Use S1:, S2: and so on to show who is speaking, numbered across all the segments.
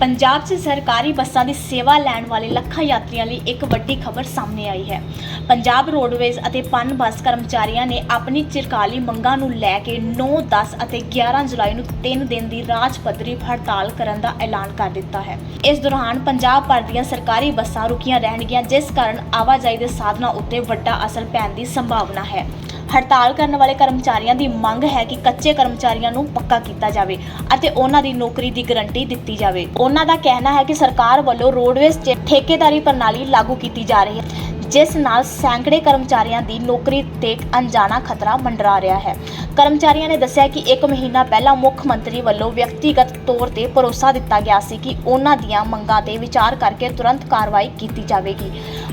S1: ਪੰਜਾਬ 'ਚ ਸਰਕਾਰੀ ਬੱਸਾਂ ਦੀ ਸੇਵਾ ਲੈਣ ਵਾਲੇ ਲੱਖਾਂ ਯਾਤਰੀਆਂ ਲਈ ਇੱਕ ਵੱਡੀ ਖਬਰ ਸਾਹਮਣੇ ਆਈ ਹੈ। ਪੰਜਾਬ ਰੋਡਵੇਜ਼ ਅਤੇ ਪਨ ਬੱਸ ਕਰਮਚਾਰੀਆਂ ਨੇ ਆਪਣੀ ਚਿਰਕਾਲੀ ਮੰਗਾਂ ਨੂੰ ਲੈ ਕੇ 9, 10 ਅਤੇ 11 ਜੁਲਾਈ ਨੂੰ 3 ਦਿਨ ਦੀ ਰਾਜ ਪੱਧਰੀ ਹੜਤਾਲ ਕਰਨ ਦਾ ਐਲਾਨ ਕਰ ਦਿੱਤਾ ਹੈ। ਇਸ ਦੌਰਾਨ ਪੰਜਾਬ ਭਰ ਦੀਆਂ ਸਰਕਾਰੀ ਬੱਸਾਂ ਰੁਕੀਆਂ ਰਹਿਣਗੀਆਂ ਜਿਸ ਕਾਰਨ ਆਵਾਜਾਈ ਦੇ ਸਾਧਨਾਂ ਉੱਤੇ ਵੱਡਾ ਅਸਰ ਪੈਣ ਦੀ ਸੰਭਾਵਨਾ ਹੈ। ਹੜਤਾਲ ਕਰਨ ਵਾਲੇ ਕਰਮਚਾਰੀਆਂ ਦੀ ਮੰਗ ਹੈ ਕਿ ਕੱਚੇ ਕਰਮਚਾਰੀਆਂ ਨੂੰ ਪੱਕਾ ਕੀਤਾ ਜਾਵੇ ਅਤੇ ਉਹਨਾਂ ਦੀ ਨੌਕਰੀ ਦੀ ਗਾਰੰਟੀ ਦਿੱਤੀ ਜਾਵੇ। ਉਹਨਾਂ ਦਾ ਕਹਿਣਾ ਹੈ ਕਿ ਸਰਕਾਰ ਵੱਲੋਂ ਰੋਡਵੇਜ਼ 'ਚ ਠੇਕੇਦਾਰੀ ਪ੍ਰਣਾਲੀ ਲਾਗੂ ਕੀਤੀ ਜਾ ਰਹੀ ਹੈ। ਜਿਸ ਨਾਲ ਸੈਂਕੜੇ ਕਰਮਚਾਰੀਆਂ ਦੀ ਨੌਕਰੀ ਤੇ ਅਣਜਾਣਾ ਖਤਰਾ ਮੰਡਰਾ ਰਿਹਾ ਹੈ। ਕਰਮਚਾਰੀਆਂ ਨੇ ਦੱਸਿਆ ਕਿ 1 ਮਹੀਨਾ ਪਹਿਲਾਂ ਮੁੱਖ ਮੰਤਰੀ ਵੱਲੋਂ ਵਿਅਕਤੀਗਤ ਤੌਰ ਤੇ ਭਰੋਸਾ ਦਿੱਤਾ ਗਿਆ ਸੀ ਕਿ ਉਹਨਾਂ ਦੀਆਂ ਮੰਗਾਂ ਤੇ ਵਿਚਾਰ ਕਰਕੇ ਤੁਰੰਤ ਕਾਰਵਾਈ ਕੀਤੀ ਜਾਵੇਗੀ।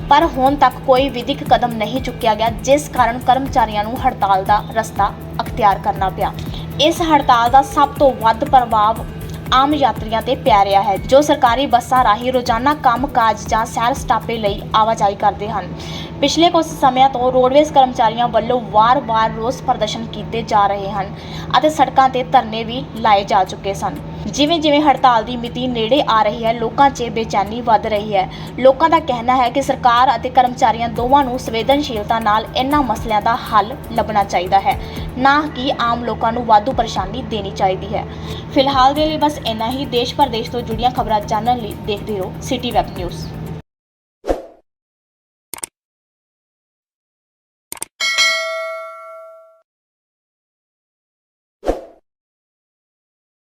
S1: ਪਰ ਹੁਣ ਤੱਕ ਕੋਈ ਵਿਧਿਕ ਕਦਮ ਨਹੀਂ ਚੁੱਕਿਆ ਗਿਆ, ਜਿਸ ਕਾਰਨ ਕਰਮਚਾਰੀਆਂ ਨੂੰ ਹੜਤਾਲ ਦਾ ਰਸਤਾ ਅਖਤਿਆਰ ਕਰਨਾ ਪਿਆ। ਇਸ ਹੜਤਾਲ ਦਾ ਸਭ ਤੋਂ ਵੱਧ ਪ੍ਰਭਾਵ ਆਮ ਯਾਤਰੀਆਂ ਤੇ ਪੈ ਰਿਹਾ ਹੈ, ਜੋ ਸਰਕਾਰੀ ਬੱਸਾਂ ਰਾਹੀਂ ਰੋਜ਼ਾਨਾ ਕੰਮ-ਕਾਜ ਜਾਂ ਸੈਰ ਸਟਾਪੇ ਲਈ ਆਵਾਜਾਈ ਕਰਦੇ ਹਨ। ਪਿਛਲੇ ਕੁਝ ਸਮਿਆਂ ਤੋਂ ਰੋਡਵੇਜ਼ ਕਰਮਚਾਰੀਆਂ ਵੱਲੋਂ ਵਾਰ-ਵਾਰ ਰੋਸ ਪ੍ਰਦਰਸ਼ਨ ਕੀਤੇ ਜਾ ਰਹੇ ਹਨ ਅਤੇ ਸੜਕਾਂ ਤੇ ਧਰਨੇ ਵੀ ਲਾਏ ਜਾ ਚੁੱਕੇ ਸਨ। ਜਿਵੇਂ-ਜਿਵੇਂ ਹੜਤਾਲ ਦੀ ਮਿਤੀ ਨੇੜੇ ਆ ਰਹੀ ਹੈ, ਲੋਕਾਂ 'ਚ ਬੇਚੈਨੀ ਵੱਧ ਰਹੀ ਹੈ। ਲੋਕਾਂ ਦਾ ਕਹਿਣਾ ਹੈ ਕਿ ਸਰਕਾਰ ਅਤੇ ਕਰਮਚਾਰੀਆਂ ਦੋਵਾਂ ਨੂੰ ਸੰਵੇਦਨਸ਼ੀਲਤਾ ਨਾਲ ਇਹਨਾਂ ਮਸਲਿਆਂ ਦਾ ਹੱਲ ਲੱਭਣਾ ਚਾਹੀਦਾ ਹੈ। ਨਾ ਕਿ ਆਮ ਲੋਕਾਂ ਨੂੰ ਵਾਧੂ ਪਰੇਸ਼ਾਨੀ ਦੇਣੀ ਚਾਹੀਦੀ ਹੈ। ਫਿਲਹਾਲ ਦੇ ਲਈ ਬਸ ਇੰਨਾ ਹੀ। ਦੇਸ਼ ਪ੍ਰਦੇਸ਼ ਤੋਂ ਜੁੜੀਆਂ ਖਬਰਾਂ ਜਾਣਨ ਲਈ ਦੇਖਦੇ ਰਹੋ, ਸਿਟੀ ਵੈਬ ਨਿਊਜ਼।